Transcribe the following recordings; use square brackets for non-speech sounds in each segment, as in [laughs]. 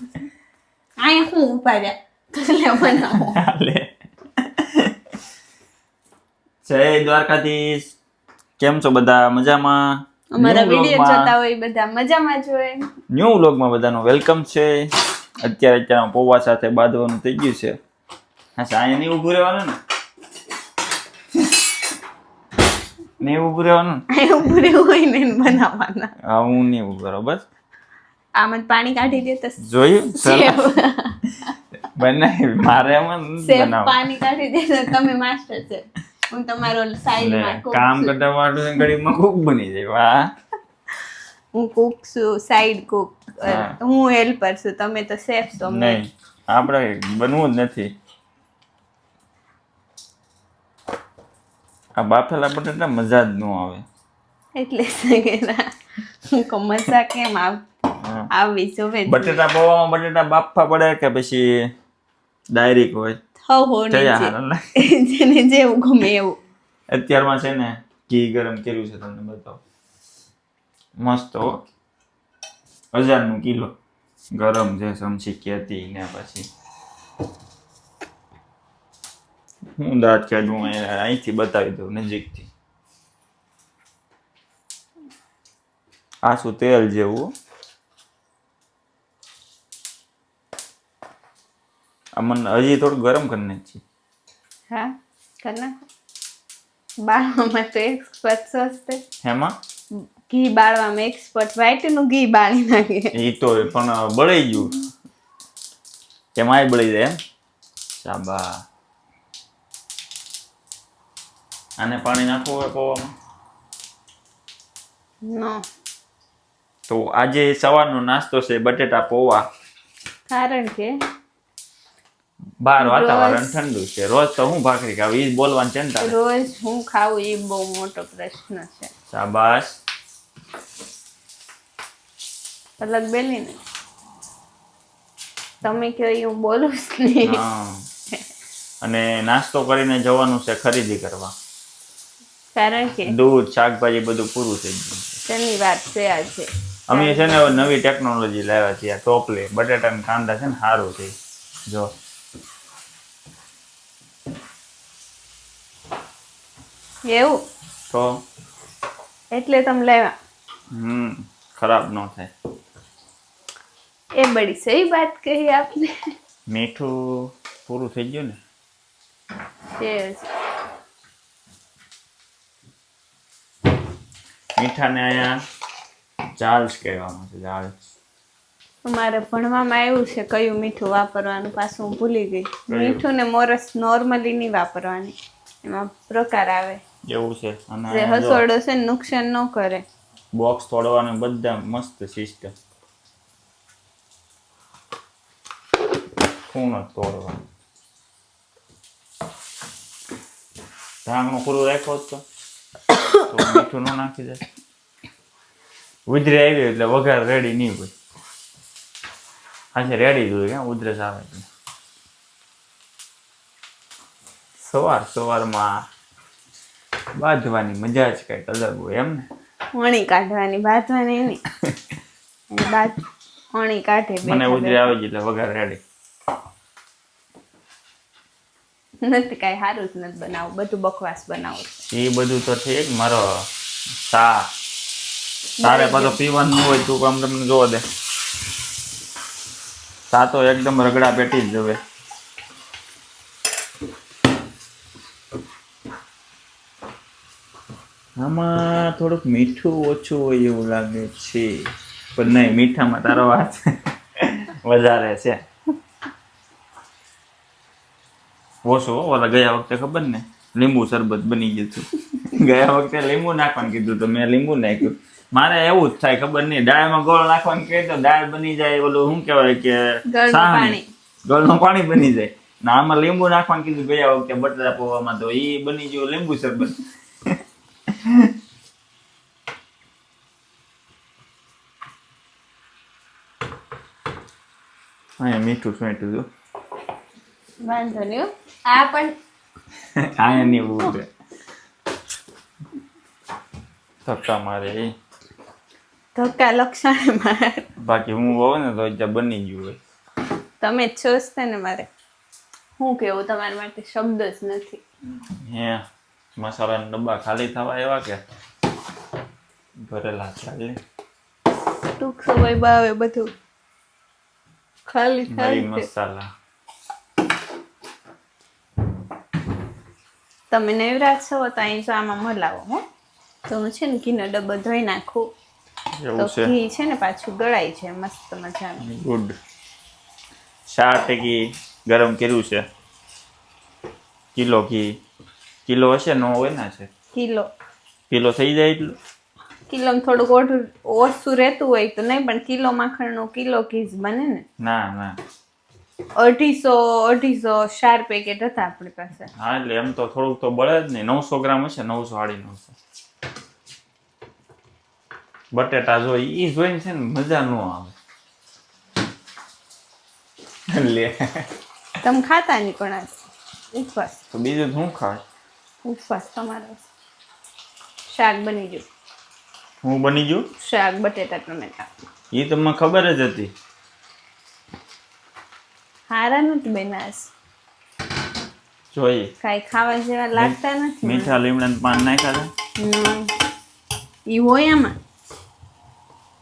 અહીંયા હું ઊભા રહ્યા લે બનાવો હાલે જય દ્વારકાધીશ કેમ છો બધા મજામાં અમારા વીડિયો જોતા હોય બધા મજામાં જ હોય ન્યૂ વ્લોગમાં બધાનું વેલકમ છે。અત્યારે અત્યારે પૌવા સાથે બાંધવાનું થઈ ગયું છે. હા સા, અહીંયા નહીં ઊભું રહેવાનું ને? નહીં ઊભું રહેવાનું [laughs] ઉભું રહેવું હોય ને બનાવવાના. હા હું નહીં ઊભું બરોબર આમાં પાણી કાઢી દે તો જોયું? બનાવી મારે નથી પાણી કાઢી દે તો તમે માસ્ટર છે. હું તમારો સાઈડમાં કામ કરતા વાળું ઘડીમાં કુક બની જાય. વાહ. હું કુક છું સાઈડ કુક હું. હેલ્પર છું. તમે તો સેફ છો નહીં આપણે બનવું જ નથી. આ બાફેલા બટાટા મજા જ ન આવે. એટલે મજા કેમ આવ હા. આવી જોવે બટેટા પૌવામાં બટેટા બાફવા પડે કે પછી ડાયરેક્ટ હોય? થવ ને? જેને જેવું ગમે એવું. અત્યારમાં છે ને ઘી ગરમ કર્યું છે તમને બતાવો. મસ્ત હો. હજારનું કિલો. ગરમ છે સમસી હતી ને પછી. હું દાંત કાઢું અહીંથી બતાવી દઉં નજીકથી. આસું તેલ જેવું આ મને હજી થોડું ગરમ કરી નાખી હા કર નાખો. બાળવામાં તો એક્સપર્ટ સસ્તે હેમાં? ઘી બાળવામાં એક્સપર્ટ વ્હાઈટનું ઘી બાળી નાખે એ તો પણ બળી ગયું. એમાંય બળી જાય એમ? શાબા આને પાણી નાખવું હોય પૌવામાં? નો. તો આજે સવારનો નાસ્તો છે બટેટા પૌવા. કારણ કે બહાર વાતાવરણ ઠંડુ છે. રોજ તો હું ભાખરી ખાવ એ બોલવાનું છે ને રોજ હું ખાવું એ બહુ મોટો પ્રશ્ન છે. શાબાશ. અલગ બેલી ને તમે કહો એ હું બોલું જ નહીં. અને નાસ્તો કરીને જવાનું છે ખરીદી કરવા. કારણ કે દૂધ શાકભાજી બધું પૂરું થઈ ગયું છે. વાત છે આજે અમે છે ને નવી ટેકનોલોજી લાવ્યા છીએ ટોપલે. બટેટા ને કાંદા છે ને સારું છે. જો. એવું? તો? એટલે તમે લેવા હમ ખરાબ ન થાય. એ બડી સહી વાત કહી આપને. મીઠું પૂરું થઈ ગયું ને. મીઠાને અહીંયા ચાર્જ કહેવામાં છે ચાર્જ. અમારે ભણવામાં એવું છે કયું મીઠું વાપરવાનું પાછું હું ભૂલી ગઈ. મીઠું ને મોરસ નોર્મલી નહીં વાપરવાની. એમાં પ્રકાર આવે. એવું છે. અને હસોડો છે નુકસાન ન કરે. બોક્સ તોડવાનું બધા મસ્ત સિસ્ટમ ખૂણ તોડવાનું. ઢાંકણું ખુલ્લું રાખો તો? તો મીઠું ન નાખી દે ઉધરી આવી એટલે વઘાર રેડી નહીં હોય. આજે રેડી જ હોય ક્યાં ઉધરસ આવે સવાર સવારમાં બાંધવાની મજા જ કંઈક અલગ હોય એમ ને? વણી કાઢવાની બાંધવાની નહીં બાદ વણી કાઢે મને ઉધરી આવે જ એટલે વઘાર રેડી. નથી કઈ સારું જ નથી બનાવું બધું બકવાસ બનાવું એ બધું તો ઠીક મારો સા તારે પાછો પીવાનું હોય તું આમ તમને જોવા દે. સા તો એકદમ રગડા પેટી જ જવે આમાં થોડુંક મીઠું ઓછું હોય એવું લાગે છે. પણ નહીં મીઠામાં તારો વાત વધારે છે. ઓછું ઓલા ગયા વખતે ખબર ને? લીંબુ શરબત બની ગયું હતું. ગયા વખતે લીંબુ નાખવાનું કીધું તો મેં લીંબુ નાખ્યું. મારે એવું જ થાય ખબર નહીં. દાળમાં ગોળ નાખવાનું કહે તો દાળ બની જાય ઓલું શું કહેવાય કે. પાણી. ગળનું પાણી બની જાય. ના આમાં લીંબુ નાખવાનું કીધું ગયા વખતે બટાટા પૌવામાં તો એ બની ગયું લીંબુ શરબત. અહીંયા મીઠું છોંટ્યું જો વાંધો નહીં આ પણ અહીંયા નહીં ઉભું છે. ધક્કા મારે. ધક્કા લક્ષણ મારે. બાકી હું હોઉં ને તો ત્યાં બની ગયું હોય. તમે જ છો જ ને મારે. હું કેવું તમારા માટે શબ્દ જ નથી. હે મસાલાના ડબ્બા ખાલી થવા એવા કે? ભરેલા ચાલે ટૂંક સમય બાવે બધું. ખાલી મરી મસાલા તમે નવરાજ છો તો અહીં જો આમાં મલાવો હો. તો હું છે ને ઘીનો ડબ્બો ધોઈ નાખું. તો ઘી છે ને પાછું ગળાય છે મસ્ત મજાનું. ગુડ. ચાર ટકી ગરમ કર્યું છે. કિલો ઘી. કિલો હશે નો હોય ને છે? કિલો. કિલો થઈ જાય એટલું? કિલોમાં થોડુંક ઓછું ઓછું રહેતું હોય તો નહીં પણ કિલો માખણનું કિલો ઘીસ બને ને. ના ના. અઢીસો અઢીસો ચાર પેકેટ હતા આપણી પાસે. હા એટલે એમ તો થોડુંક તો બળે જ નહીં. નવસો ગ્રામ હશે નવસો સાડી નવસો. બટેટા જો ઈ જોઈને છે ને મજા ન આવે. લે. તમે ખાતા નહીં પણ ઉપવાસ. તો બીજું શું ખાય? ઉપવાસ તમારો. શાક બની ગયું. હું બની ગયું? શાક બટેટા ટમેટા. એ તો મને ખબર જ હતી. હારા નથી બનાસ જોઈ કાઈ ખાવા જેવા લાગતા નથી મીઠા લીમડાના પાન નાખ્યા હતા. ઈ હોય આમાં.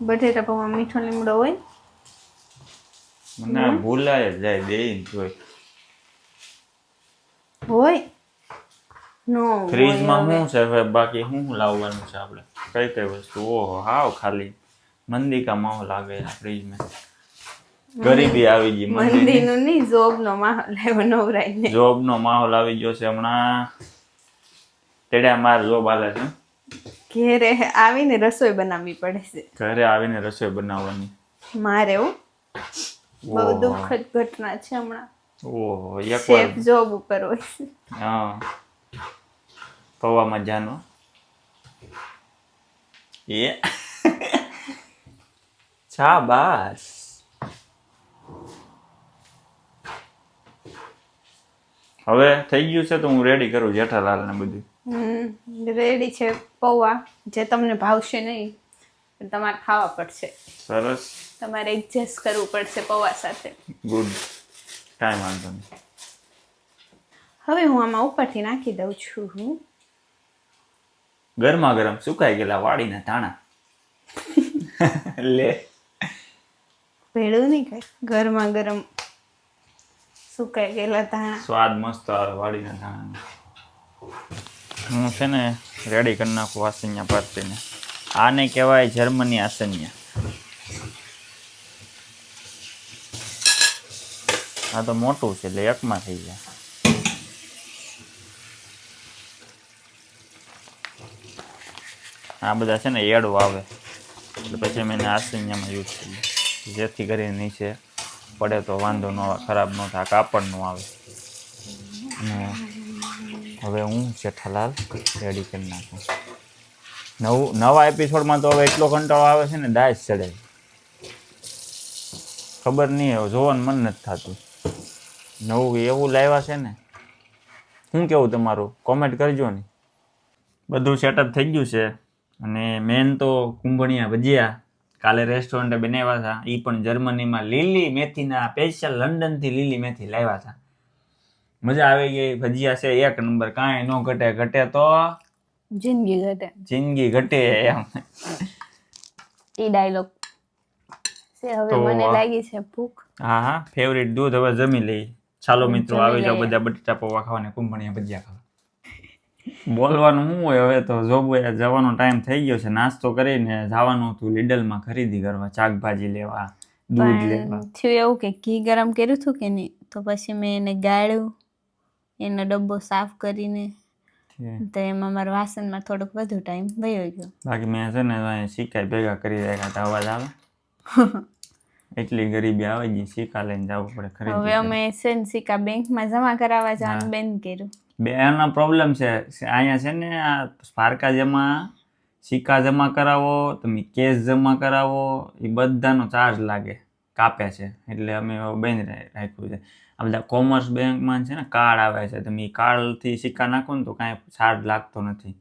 બટેટા પૌવા મીઠો લીમડો હોય મને ભૂલાય જાય દે જોઈ હોય? ફ્રીજમાં માં શું છે? બાકી શું લાવવાનું છે આપણે? કઈ કઈ વસ્તુ? ઓહો હાવ ખાલી મંદી કા માહોલ લાગે ફ્રીજમાં. ગરીબી આવી ગઈ મંદી મંદીનું નહીં જોબનો માહોલ આવ્યો જોબ નો માહોલ આવી ગયો છે હમણાં. તેડ્યા માર જોબ હાલે છે. ઘરે આવીને રસોઈ બનાવવી પડે છે. ઘરે આવીને રસોઈ બનાવવાની. મારે હો. બહુ દુઃખદ ઘટના છે હમણાં. ઓહો શેફ જોબ ઉપર હોય છે. હા. પૌવામાં જાનો એ શાબાશ હવે થઈ ગયું છે તો હું રેડી કરું જેઠાલાલ ને બધું. હમ રેડી છે પૌવા. જે તમને ભાવશે નહીં તમારે ખાવા પડશે. સરસ. તમારે એડજસ્ટ કરવું પડશે પૌવા સાથે. ગુડ કાંઈ વાંધો નહીં. હવે હું આમાં ઉપરથી નાખી દઉં છું હું. ગરમા ગરમ સુકાઈ ગયેલા વાડીના ધાણા. લે. ભેળું નહીં કઈ ગરમા ગરમ સુકાઈ ગયેલા ધાણા. સ્વાદ મસ્ત આવે વાડીના ધાણાનો હું છે ને રેડી કરી નાખું આસન્યા પાર્ટીને આને કહેવાય જર્મની આસન્યા આ તો મોટું છે એટલે એકમાં થઈ જાય. આ બધા છે ને એડો આવે. એટલે પછી મેં એને યુઝ કર્યું જેથી કરીને નીચે પડે તો વાંધો ન આવે, ખરાબ ન થાય, કાપડ ન આવે. હવે હું જેઠાલાલ રેડી કરી નાખું. નવું, નવા એપિસોડમાં તો હવે એટલો કંટાળો આવે છે ને દાય ચડે ખબર નહીં, હવે જોવાનું મન નથી થતું. નવું એવું લાવ્યા છે ને. શું કેવું તમારું? કોમેન્ટ કરજો ને. બધું સેટઅપ થઈ ગયું છે. અને મેન તો કુંભણિયા ભજીયા. કાલે રેસ્ટોરન્ટે બનાવ્યા હતા. એ પણ જર્મનીમાં લીલી મેથીના સ્પેશિયલ લંડનથી લીલી મેથી લાવ્યા હતા. મજા આવી ગઈ. ભજીયા છે એક નંબર. કાંઈ ન ઘટે ઘટે તો જિંદગી ઘટે. જિંદગી ઘટે એમ. એ ડાયલોગ છે. હવે મને લાગી છે ભૂખ. હા હા. ફેવરિટ દૂધ હવે જમી લઈ ચાલો મિત્રો આવી લઈએ. બધા બટેટા પૌવા ખાવાને કુંભણિયા ભજીયા ખાવા. બોલવાનું શું હોય હવે તો જોબ જવાનો ટાઈમ થઈ ગયો છે નાસ્તો કરીને જવાનું હતું લીડલમાં ખરીદી કરવા શાકભાજી લેવા દૂધ લેવા. થયું એવું કે ઘી ગરમ કર્યું હતું કે નહીં? તો પછી મેં એને ગાળ્યું એનો ડબ્બો સાફ કરીને. તો એમાં મારા વાસણમાં થોડોક વધુ ટાઈમ વયો ગયો. બાકી મેં છે ને સિક્કા ભેગા કરી રાખ્યા હતા અવાજ આવે? [laughs] એટલી ગરીબી આવે ગઈ સિક્કા લઈને જવું પડે હવે અમે છે ને સિક્કા બેંકમાં જમા કરાવવા જવાનું બંધ કર્યું. બે એનો પ્રોબ્લેમ છે. અહીંયા છે ને આ સ્પાર્કા જમા, સિક્કા જમા કરાવો, તમે કેશ જમા કરાવો એ બધાનો ચાર્જ લાગે, કાપે છે. એટલે અમે બંધ રાખ્યું છે. આ બધા કોમર્સ બેંકમાં છે ને કાર્ડ આવે છે. તમે એ કાર્ડથી સિક્કા નાખો ને તો કાંઈ ચાર્જ લાગતો નથી.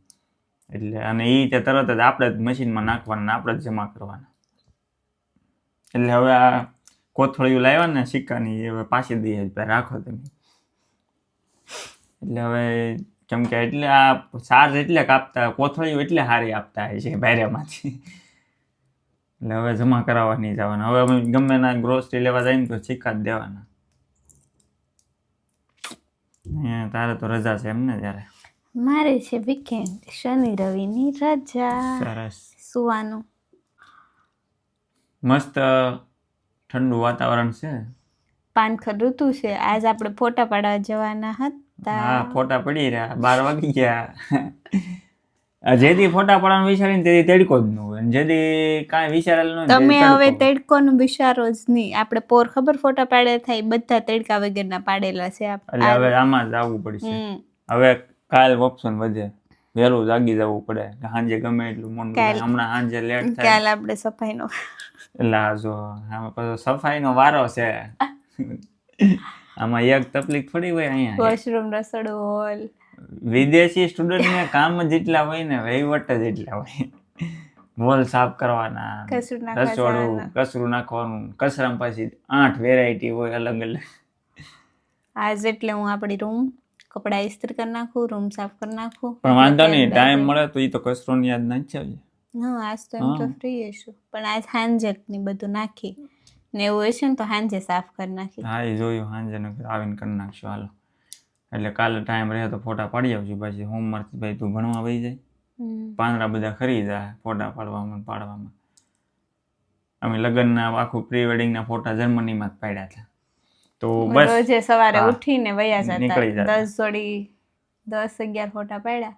એટલે અને એ તે તરત જ આપણે જ મશીનમાં નાખવાના આપણે જ જમા કરવાના. એટલે હવે આ કોથળીઓ લાવ્યા ને સિક્કાની હવે પાછી દઈએ રાખો તમે. એટલે હવે કેમ કે એટલે આ સાર એટલે કાપતા કોથળીઓ એટલે સારી આપતા હોય છે ભાઈરામાંથી એટલે હવે જમા કરાવવા નહીં જવાના. હવે અમે ગમે ના ગ્રોસરી લેવા જાય ને તો સિક્કા જ દેવાના. તારે તો રજા છે એમ ને ત્યારે. મારે છે વીકેન્ડ શનિ રવિની રજા. સરસ. સુવાનું. મસ્ત ઠંડુ વાતાવરણ છે. પાનખર ઋતુ છે. આજ આપણે ફોટા પાડવા જવાના હતા. હા ફોટા પડી રહ્યા બાર વાગી ગયા. જેથી ફોટા પડવાનું વિચારીને તેથી તેડકો જ નું હોય. અને જેથી કાંઈ વિચારેલું ન તમે હવે તડકો. નું વિચારો જ નહીં. આપણે પોર ખબર ફોટા પાડે થાય બધા તડકા વગરના પાડેલા છે એટલે હવે આમાં જ આવવું પડશે. હવે કાલ ઓપ્શન વધે. વહેલું જાગી જવું પડે. સાંજે ગમે એટલું મોડું હમણાં સાંજે લેટ થાય. કાલ આપણે સફાઈનો એટલે જો સફાઈનો વારો છે. [laughs] આમાં એક તકલીફ થોડી હોય અહીંયા વોશરૂમ રસોડું હોલ. વિદેશી સ્ટુડન્ટને કામ જેટલા હોય ને વહીવટ જ એટલા હોય. હોલ સાફ કરવાના રસોડું. કચરું નાખવાનું કચરામાં પાછી આઠ વેરાયટી હોય અલગ અલગ. આજ એટલે હું આપણી રૂમ કપડા ઇસ્ત્રી કરી નાખું રૂમ સાફ કરી નાખું. પણ વાંધો નહીં ટાઈમ. મળે તો એ તો કચરોની યાદ નાખી આવજે. હા આજ તો એમ તો ફ્રી હશું. પણ આજ હાંજક ને બધું નાખી. ને એવું હશે ને તો સાંજે સાફ કરી નાખી હા એ જોયું સાંજે નકર આવીને કરી નાખશું હાલો. એટલે કાલે ટાઈમ રહે તો ફોટા પાડી આવજો પછી હોમવર્ક ભાઈ તું ભણવા વહી જાય. પાંદડા બધા ખરીદા ફોટા પાડવામાં પાડવામાં. અમે લગ્નના આખું પ્રી વેડિંગના ફોટા જર્મનીમાં જ પાડ્યા હતા. તો બસ. રોજે સવારે. ઉઠીને વયા જતા. દસ જોડી દસ અગિયાર ફોટા પાડ્યા.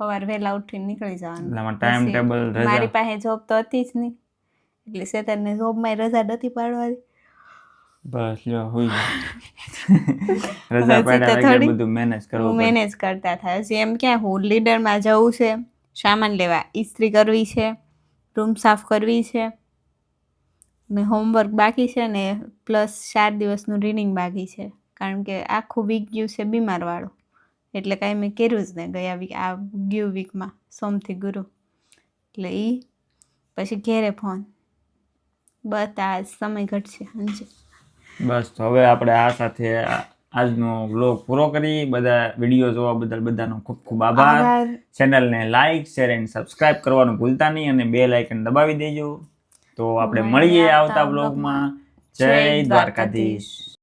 સવારે વહેલા ઉઠીને નીકળી જવાનું. ટાઈમ ટેબલ મારી પાસે જોબ તો હતી જ નહીં. એટલે સેતરને જોબમાં રજા નથી પાડવાની. બસ લ્યો હુઈ [laughs] રજા એટલે બધું મેનેજ કરવું મેનેજ કરતા થાય. છે એમ ક્યાં હું લીડરમાં જવું છે સામાન લેવા ઇસ્ત્રી કરવી છે રૂમ સાફ કરવી છે ને હોમવર્ક બાકી છે ને પ્લસ ચાર દિવસનું રીડિંગ બાકી છે. કારણ કે આખું વીક ગયું છે બીમારવાળું એટલે કાંઈ મેં કર્યું જ ને ગયા વીક આ ગયું વીકમાં સોમથી ગુરુ. એટલે એ પછી ઘેરે ફોન બસ આ સમય ઘટશે સમજે બસ તો હવે આપણે આ સાથે આજનો વ્લોગ પૂરો કરી બધા વીડિયો જોવા બદલ બધાનો ખૂબ ખૂબ આભાર. ચેનલને લાઈક શેર એન્ડ સબસ્ક્રાઇબ કરવાનું ભૂલતા નહીં અને બે લાઇકન દબાવી દેજો. તો આપણે મળીએ આવતા. બ્લોગમાં જય દ્વારકાધીશ.